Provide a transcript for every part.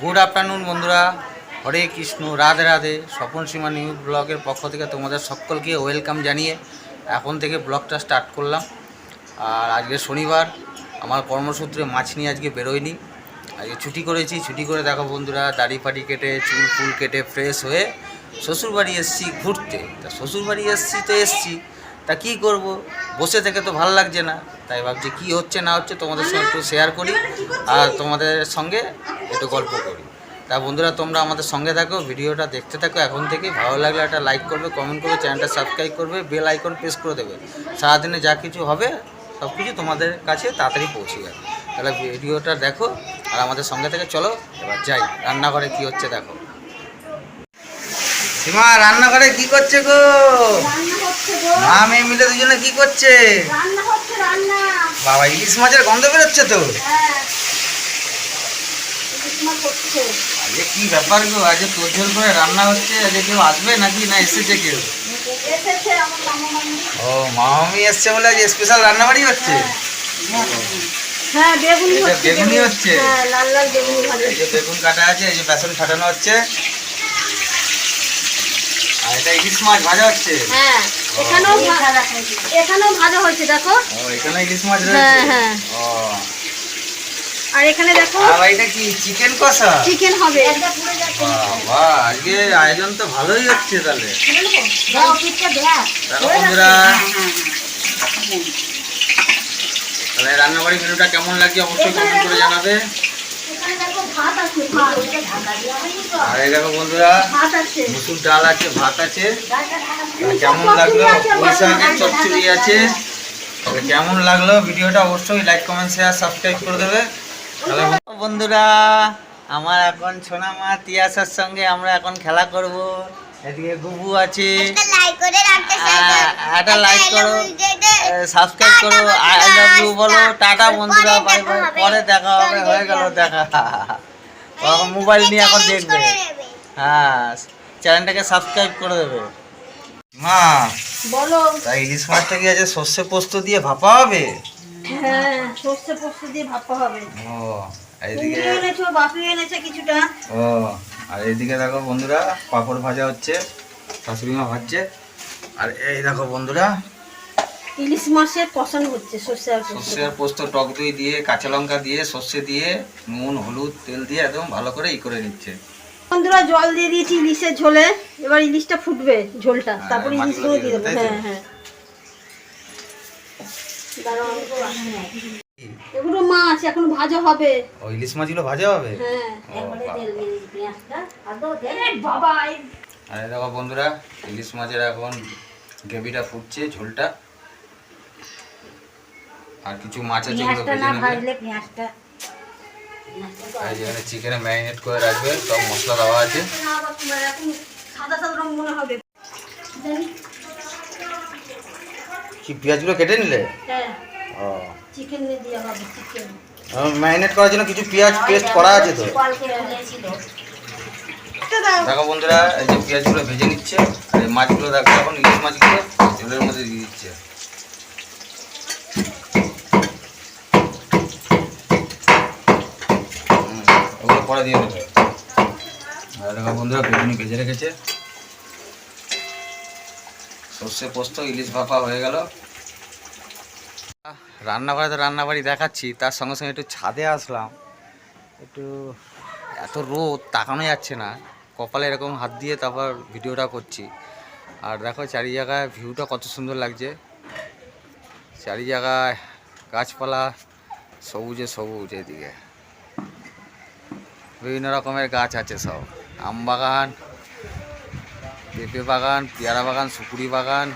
Good afternoon বন্ধুরা। হরে কৃষ্ণ, রাধে রাধে। স্বপন সীমা new ব্লগের পক্ষ থেকে তোমাদের সকলকে ওয়েলকাম জানিয়ে এখন থেকে ব্লগটা স্টার্ট করলাম। আর আজকে শনিবার, আমার কর্মসূত্রে মাছ নিয়ে আজকে বেরোয়নি। আজকে ছুটি করেছি, ছুটি করে দেখো বন্ধুরা, দাড়ি ফাড়ি কেটে, চুল ফুল কেটে ফ্রেশ হয়ে শ্বশুরবাড়ি এসছি ঘুরতে। তা শ্বশুরবাড়ি এসছি তো এসছি। তা কী করব? বসে থেকে তো ভালো লাগছে না। তাই ভাবছি কী হচ্ছে না হচ্ছে তোমাদের সঙ্গে একটু শেয়ার করি আর তোমাদের সঙ্গে একটু গল্প করি। তা বন্ধুরা তোমরা আমাদের সঙ্গে থাকো ভিডিওটা দেখতে থাকো। এখন থেকে ভালো লাগলে একটা লাইক করবে কমেন্ট করবে চ্যানেলটা সাবস্ক্রাইব করবে বেল আইকন প্রেস করে দেবে। সারাদিনে যা কিছু হবে সব কিছু তোমাদের কাছে তাড়াতাড়ি পৌঁছে যাবে। তাহলে ভিডিওটা দেখো আর আমাদের সঙ্গে থেকে চলো এবার যাই। রান্নাঘরে কি হচ্ছে দেখো। সীমা রান্নাঘরে কি করছে গো? হচ্ছে গো। মা মেয়ে মিলে দুজনে কি করছে? রান্না হচ্ছে রান্না। বাবা ইলিশ মাছের গন্ধ বেরোচ্ছে তো। হ্যাঁ। আজকে কি ব্যাপার গো? আজকে তোর করে রান্না হচ্ছে? আজকে কেউ আসবে নাকি? না এসেছে কেউ? ও মামামি এসছে বলে আজ স্পেশাল রান্নাবাড়ি হচ্ছে? হ্যাঁ। বেগুনি হচ্ছে বেগুনি। হচ্ছে? হ্যাঁ লাল লাল বেগুনি ভাজা। এই যে বেগুন কাটা আছে এই যে বেসন ফাটানো হচ্ছে। এটা ইলিশ মাছ ভাজা হচ্ছে? হ্যাঁ এখানেও এখানেও ভাজা হয়েছে দেখো। ও এখানে ইলিশ মাছ হ্যাঁ রয়েছে? হ্যাঁ। ও। আর এখানে দেখো আর এটা কি চিকেন কষা? চিকেন হবে। বাবা আজকে আয়োজন তো ভালোই হচ্ছে তাহলে। দেখো বন্ধুরা তাহলে রান্নাবাড়ি মেনুটা কেমন লাগছে অবশ্যই কমেন্ট করে জানাবে এখানে দেখো ভাত আছে ভাত আর দেখো বন্ধুরা মুসুর ডাল আছে ভাত আছে। কেমন লাগল? চচ্চড়ি আছে। কেমন লাগল? ভিডিওটা অবশ্যই লাইক কমেন্ট শেয়ার সাবস্ক্রাইব করে দেবে। তাহলে বন্ধুরা আমার এখন সোনামা তিয়াসার সঙ্গে আমরা এখন খেলা করব। এদিকে গুবু আছে। একটা লাইক করো সাবস্ক্রাইব করো। আই লাভ ইউ বলো টাটা বন্ধুরা বাই বাই পরে দেখা হবে হয়ে গেল দেখা। মোবাইল নিয়ে এখন দেখবে। হ্যাঁ চ্যানেলটাকে সাবস্ক্রাইব করে দেবে। মা বলো। তাই ইলিশ মাছটা কি আছে? সর্ষে পোস্ত দিয়ে ভাপা হবে? হ্যাঁ সর্ষে পোস্ত দিয়ে ভাপা হবে। ও এদিকে এনেছো বাপি এনেছে কিছুটা। ও আর এইদিকে দেখো বন্ধুরা পাঁপড় ভাজা হচ্ছে শাশুড়ি মা ভাজছে আর এই দেখো বন্ধুরা ইলিশ মাছের কষানো হচ্ছে সর্ষে আর পোস্ত সর্ষে আর পোস্ত টক দই দিয়ে কাঁচা লঙ্কা দিয়ে সর্ষে দিয়ে নুন হলুদ তেল দিয়ে একদম ভালো করে ই করে নিচ্ছে বন্ধুরা জল দিয়ে দিয়েছি ইলিশের ঝোলে এবার ইলিশটা ফুটবে ঝোলটা হ্যাঁ, তারপরে ইলিশগুলো দিয়ে দেবো? হ্যাঁ হ্যাঁ দাঁড়াও, হ্যাঁ। এগুলো মাছ এখন ভাজা হবে। ও ইলিশ মাছগুলো ভাজা হবে? হ্যাঁ। বাবা। আর দেখো বন্ধুরা ইলিশ মাছের এখন গ্রেভিটা ফুটছে ঝোলটা। আর কিছু মাছ আছে ভেজে নেবে। আর যেখানে চিকেনে ম্যারিনেট করে রাখবে সব মশলা দেওয়া আছে। না, বাবা, তোমার এখন সাদা সাদা রং মনে হবে কি পেঁয়াজগুলো কেটে নিলে? হ্যাঁ। ও। চিকেন দিয়ে হবে চিকেন ম্যারিনেট করার জন্য কিছু পেঁয়াজ পেস্ট করা আছে তো? দেখো বন্ধুরা এই যে পেঁয়াজগুলো ভেজে নিচ্ছে আর এই মাছগুলো দেখো এখন ইলিশ মাছগুলো ঝোলের মধ্যে দিয়ে দিচ্ছে। ওগুলো পরে দিয়ে দেবে। আর দেখো বন্ধুরা বেগুনি ভেজে রেখেছে। সর্ষে পোস্ত ইলিশ ভাপা হয়ে গেল। রান্নাঘরে তো রান্নাবাড়ি দেখাচ্ছি, তার সঙ্গে সঙ্গে একটু ছাদে আসলাম। একটু এত রোদ, তাকানো যাচ্ছে না। কপালে এরকম হাত দিয়ে তারপর ভিডিওটা করছি। আর দেখো চারি জায়গায় ভিউটা কত সুন্দর লাগছে। চারি জায়গায় গাছপালা সবুজে সবুজ এদিকে। বিভিন্ন রকমের গাছ আছে সব। আম বাগান, পেঁপে বাগান, পেয়ারা বাগান, সুপুরি বাগান।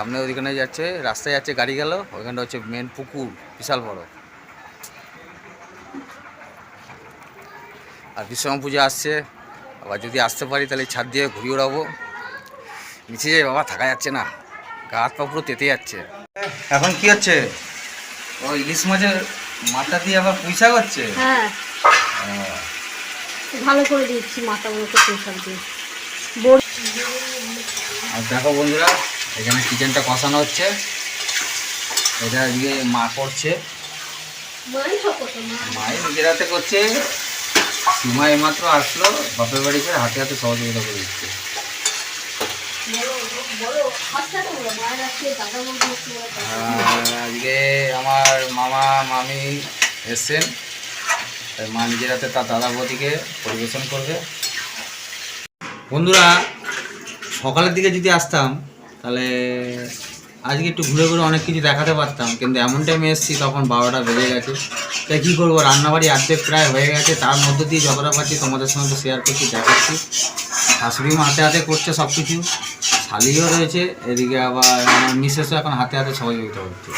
সামনে ওইখানে যাচ্ছে রাস্তায় যাচ্ছে গাড়ি গেল ওইখানটা হচ্ছে মেন পুকুর বিশাল বড়। আর বিশ্বকর্মা পুজো আসছে আবার যদি আসতে পারি তাহলে ছাদ দিয়ে ঘুরিয়ে উড়াবো নিচে যাই বাবা থাকা যাচ্ছে না গা হাত পা পুরো তেতে যাচ্ছে। এখন কি হচ্ছে? ও ইলিশ মাছের মাথা দিয়ে আবার পুঁইশা করছে হ্যাঁ। ভালো করে দিচ্ছি মাথাগুলোকে প্রেশার দিয়ে। আর দেখো বন্ধুরা এখানে চিকেনটা কষানো হচ্ছে। এটা দিয়ে মা করছে। মাই সব কত মা। মাই নিজের হাতে করছে। সীমা এইমাত্র আসলো বাপের বাড়ি করে হাতে হাতে সহযোগিতা করে দিচ্ছে। আজকে আমার মামা মামি এসছেন। তাই মা নিজের হাতে তার দাদা বৌদিকে পরিবেশন করবে। বন্ধুরা সকালের দিকে যদি আসতাম তাহলে আজকে একটু ঘুরে ঘুরে অনেক কিছু দেখাতে পারতাম, কিন্তু এমন টাইমে এসেছি তখন বারোটা বেজে গেছে। তাই কী করব? রান্নাবাড়ি আজকে প্রায় হয়ে গেছে, তার মধ্যে দিয়ে যতটা পাচ্ছি তোমাদের সঙ্গে শেয়ার করছি, দেখাচ্ছি। শাশুড়ি মা হাতে হাতে করছে সব কিছু শালিও রয়েছে, এদিকে আবার আমার মিসেসও এখন হাতে হাতে সহযোগিতা করছে।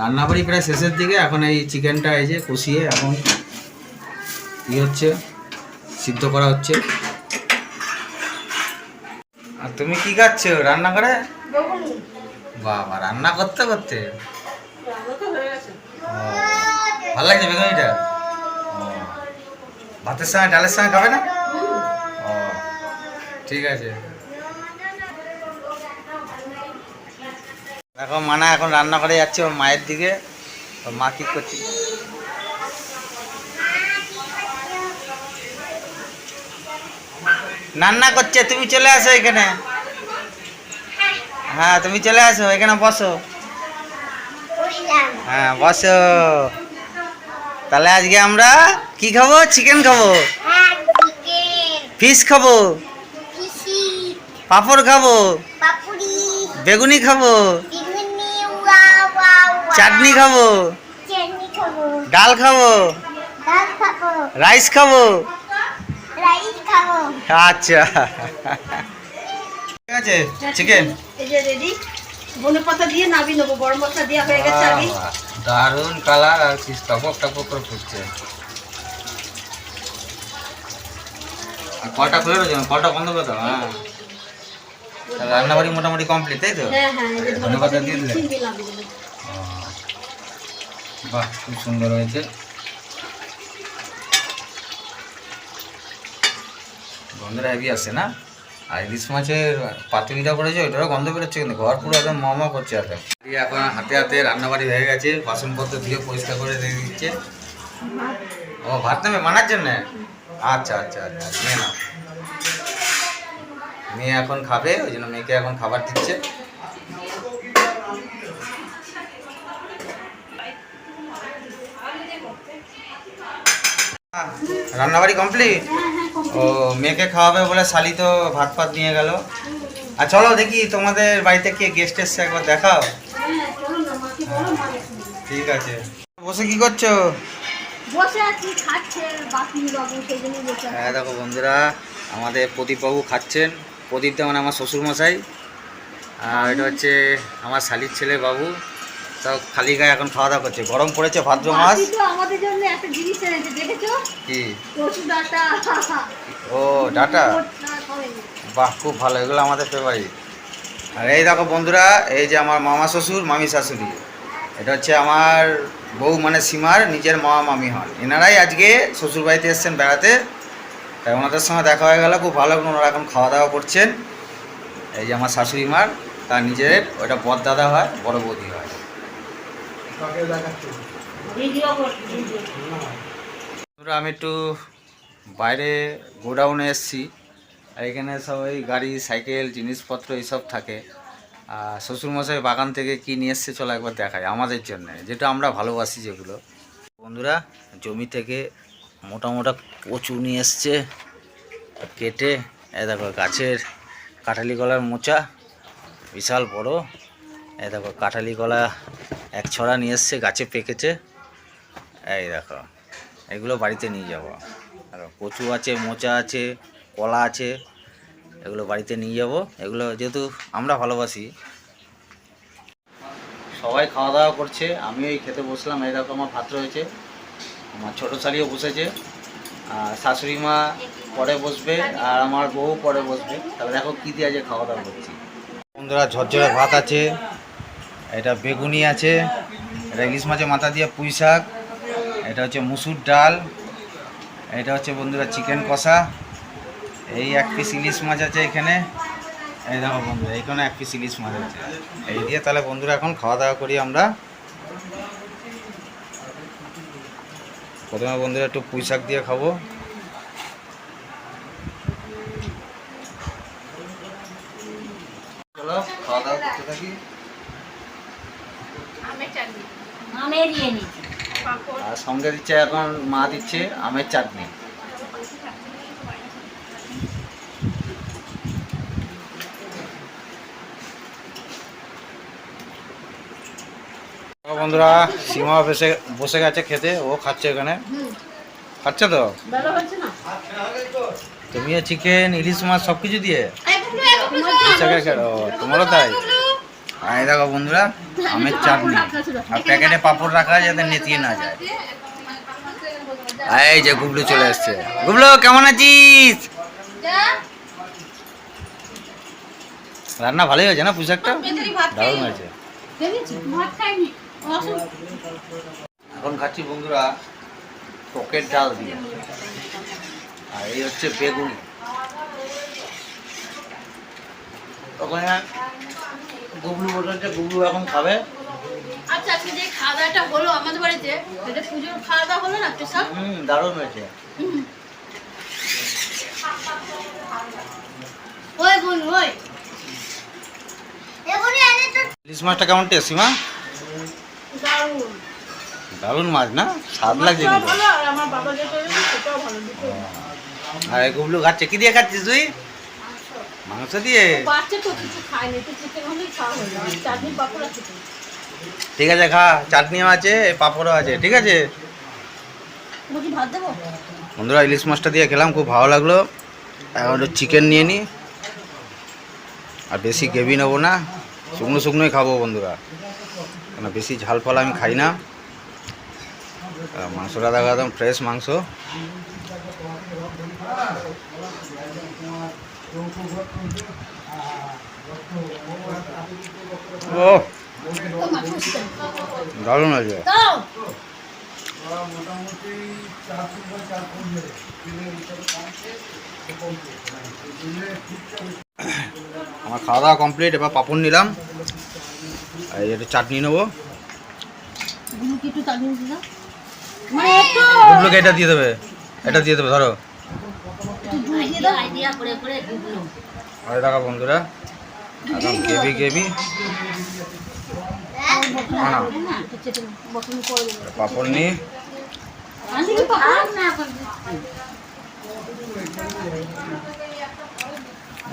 রান্নাবাড়ি প্রায় শেষের দিকে, এখন এই চিকেনটা এই যে কষিয়ে এখন কী হচ্ছে? সিদ্ধ করা হচ্ছে। তুমি কি খাচ্ছ রান্না করে বাবা রান্না করতে করতে? ভালো লাগছে বেগুনিটা? ভাতের সঙ্গে ডালের সঙ্গে খাবে না? ও ঠিক আছে। দেখো মানা এখন রান্না করে যাচ্ছে ওর মায়ের দিকে। ওর মা কি করছে? রান্না করছে তুমি চলে আসো এখানে। হ্যাঁ তুমি চলে আসো এখানে বসো। হ্যাঁ বসো। তাহলে আজকে আমরা কি খাব? চিকেন খাব? ফিশ খাব? পাঁপড় খাব? বেগুনি খাব? চাটনি খাব? ডাল খাব? রাইস খাব? আচ্ছা। ঠিক আছে চিকেন এই যে রেডি ধনে পাতা দিয়ে নাবি নেব গরম মশলা দেওয়া হয়ে গেছে আগে। দারুণ কালার আর কি টপক টপক করে ফুটছে। আর কলটা খুলে রয়েছে কলটা বন্ধ করে দাও হ্যাঁ। তাহলে রান্নাবাড়ি মোটামুটি কমপ্লিট তাই তো? হ্যাঁ হ্যাঁ ধনে পাতা দিয়ে দিলে? বাহ খুব সুন্দর হয়েছে। গন্ধটা হেভি আসছে না? আর ইলিশ মাছের পাতুরিটা করেছে, ওইটারও গন্ধ বেরোচ্ছে কিন্তু, ঘর পুরো একদম মমা করছে হাতে। এখন হাতে হাতে রান্নাবাড়ি হয়ে গেছে, বাসনপত্র ধুয়ে পরিষ্কার করে দিয়ে দিচ্ছে। ও, ভাত নেবে মানার জন্য? আচ্ছা আচ্ছা আচ্ছা নিয়ে নাও। মেয়ে এখন খাবে, ওই জন্য মেয়েকে এখন খাবার দিচ্ছে। রান্নাবাড়ি কমপ্লিট? ও মেয়েকে খাওয়াবে বলে শালি তো ভাত ফাত নিয়ে গেল। আর চলো দেখি তোমাদের বাড়িতে কে গেস্ট এসছে একবার দেখাও। ঠিক আছে। বসে কি করছ? হ্যাঁ দেখো বন্ধুরা আমাদের প্রদীপবাবু খাচ্ছেন। প্রদীপ মানে আমার শ্বশুরমশাই। আর এটা হচ্ছে আমার শালির ছেলে বাবু। তাও খালি গায়ে এখন খাওয়া দাওয়া করছে। গরম পড়েছে ভাদ্র মাস। আমাদের জন্য একটা জিনিস এনেছে দেখেছ? কি? ডাটা। ও ডাটা? বাহ খুব ভালো এগুলো আমাদের ফেভারিট আর এই দেখো বন্ধুরা এই যে আমার মামা শ্বশুর মামি শাশুড়ি। এটা হচ্ছে আমার বউ মানে সীমার নিজের মামা মামি হন। এনারাই আজকে শ্বশুর বাড়িতে এসছেন বেড়াতে। তাই ওনাদের সঙ্গে দেখা হয়ে গেল খুব ভালো ওনারা এখন খাওয়া দাওয়া করছেন। এই যে আমার শাশুড়ি মার তার নিজের ওটা বদ দাদা হয় বড় বৌদি হয় ভিডিও করছি ভিডিও বন্ধুরা, আমি একটু বাইরে গোডাউনে এসেছি। আর এখানে সব ওই গাড়ি সাইকেল জিনিসপত্র এইসব থাকে। আর শ্বশুরমশাই বাগান থেকে কি নিয়ে এসছে চলো একবার দেখায় আমাদের জন্য যেটা আমরা ভালোবাসি যেগুলো। বন্ধুরা জমি থেকে মোটা মোটা কচু নিয়ে এসছে কেটে এ দেখো গাছের কাঁঠালি কলার মোচা বিশাল বড় এ দেখো কাঁঠালি কলা এক ছড়া নিয়ে এসছে, গাছে পেকেছে। এই দেখো, এগুলো বাড়িতে নিয়ে যাব। আর কচু আছে, মোচা আছে, কলা আছে, এগুলো বাড়িতে নিয়ে যাব। এগুলো যেহেতু আমরা ভালোবাসি। সবাই খাওয়া দাওয়া করছে, আমিও এই খেতে বসলাম। এই দেখো, আমার ভাত রয়েছে। আমার ছোটো শালিও বসেছে। আর শাশুড়ি মা পরে বসবে, আর আমার বউ পরে বসবে। তাহলে দেখো কী দিয়ে আজকে খাওয়া দাওয়া করছি। বন্ধুরা, ঝরঝরে ভাত আছে। এটা বেগুনি আছে, এটা ইলিশ মাছের মাথা দিয়ে পুঁই শাক, এটা হচ্ছে মুসুর ডাল, এটা হচ্ছে বন্ধুরা চিকেন কষা, এই এক পিস ইলিশ মাছ আছে এখানে, এই দেখো বন্ধুরা, এইখানে এক পিস ইলিশ মাছ আছে। এই দিয়ে তাহলে বন্ধুরা এখন খাওয়া দাওয়া করি আমরা। প্রথমে বন্ধুরা একটু পুঁই শাক দিয়ে খাব ছেড়িয়ে নিচ্ছি আর সঙ্গে দিচ্ছে এখন মা দিচ্ছে আমের চাটনি। বন্ধুরা সীমা বসে বসে গেছে খেতে ও খাচ্ছে এখানে। খাচ্ছে তো? ভালো হচ্ছে না? তুমিও চিকেন ইলিশ মাছ সব কিছু দিয়ে তোমারও তাই? আর দেখো বন্ধুরা আমের চাটনি। আর প্যাকেটে পাঁপড় রাখা যাতে নেতিয়ে না যায়। এই যে গুবলু চলে এসছে। গুবলু কেমন আছিস? রান্না ভালোই হয়েছে না পোশাকটা দারুণ হয়েছে। এখন খাচ্ছি বন্ধুরা পকেট ডাল দিয়ে। আর এই হচ্ছে বেগুন। ওখানে গুবলু বসেছে গুবলু এখন খাবে। আচ্ছা আজকে যে খাওয়া দাওয়াটা হলো আমাদের বাড়িতে এটা পুজোর খাওয়া দাওয়া হলো না স্পেশাল? হুম দারুণ হয়েছে। ওই বোন ওই। ইলিশ মাছটা কেমন টেস্ট সীমা দারুণ। দারুণ মাছ না? স্বাদ লাগছে আর গুবলু খাচ্ছে কি দিয়ে খাচ্ছিস তুই? মাংস দিয়ে? বাচ্চা তো কিছু খায় না তো চিকেন হলেই খাওয়া হয়ে যাবে চাটনি পাপড় আছে ঠিক আছে খা। চাটনিও আছে পাঁপড়ও আছে ঠিক আছে? বলছি ভাত দেবো? বন্ধুরা ইলিশ মাছটা দিয়ে খেলাম খুব ভালো লাগল। এখন একটু চিকেন নিয়ে নিই আর বেশি গ্রেভি নেব না শুকনো শুকনোই খাব বন্ধুরা। কেন বেশি ঝাল ফল আমি খাই না। মাংসটা দেখা একদম ফ্রেশ মাংস। ও দারুণ আছে। আমার খাওয়া দাওয়া কমপ্লিট এবার পাপড় নিলাম। আর চাটনি নেব। এটা দিয়ে দেবে। এটা দিয়ে দেবে ধরো। আইডিয়া আইডিয়া করে করে ডুবলো আরে দেখো বন্ধুরা একদম দেবো। পাপড় নিয়ে।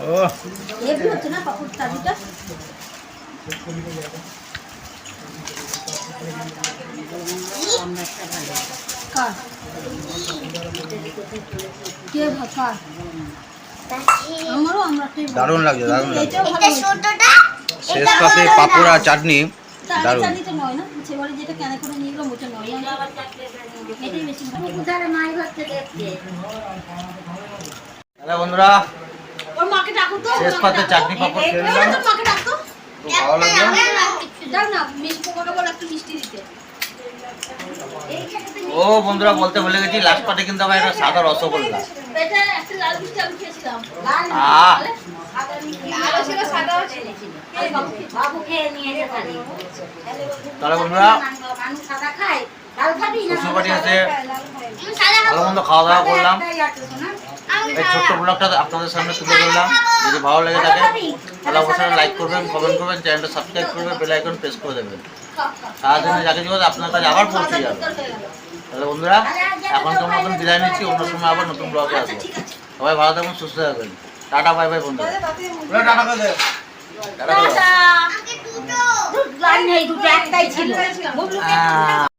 ও দারুণ লাগছে দারুণ লাগছে। শেষ পাতে পাপড় আর চাটনি দারুণ। চাটনিটা নয় না? সেবারে যেটা কেন করে নিয়ে গেলাম ওটা নয়। এটাই বেশি ভালো। কোথায় মাছ হচ্ছে দেখতে তাহলে বন্ধুরা শেষ পাতে চাটনি পাপড় খেয়ে নিলাম। ভালো লাগল? যাও না মিষ্টি পোকাটা বলে একটু মিষ্টি দিতে। ও বন্ধুরা বলতে ভুলে গেছি লাস্ট পাটে কিন্তু আমার একটা সাদা রসগোল্লা তাহলে বন্ধুরা মানুষ সাদা খায় ডাল খাবি না শ্বশুর বাড়ি আছে। সাদা ভালো মন্দ খাওয়া দাওয়া করলাম। এই ছোট্ট ব্লগটা আপনাদের সামনে তুলে ধরলাম। যদি ভালো লেগে থাকে তাহলে অবশ্যই লাইক করবেন কমেন্ট করবেন চ্যানেলটা সাবস্ক্রাইব করবেন বেল আইকন প্রেস করে দেবেন। সারাদিনে যাকে জীবন আপনার কাছে আবার পৌঁছে যাবে। তাহলে বন্ধুরা এখনকার মতন বিদায় নিচ্ছি অন্য সময় আবার নতুন ব্লগে আসব। সবাই ভালো থাকবেন সুস্থ থাকবেন টাটা বাই বাই বন্ধুরা। টাটা করে টাটা করে দাও। দুধ নেই দুটো একটাই ছিল। আহ।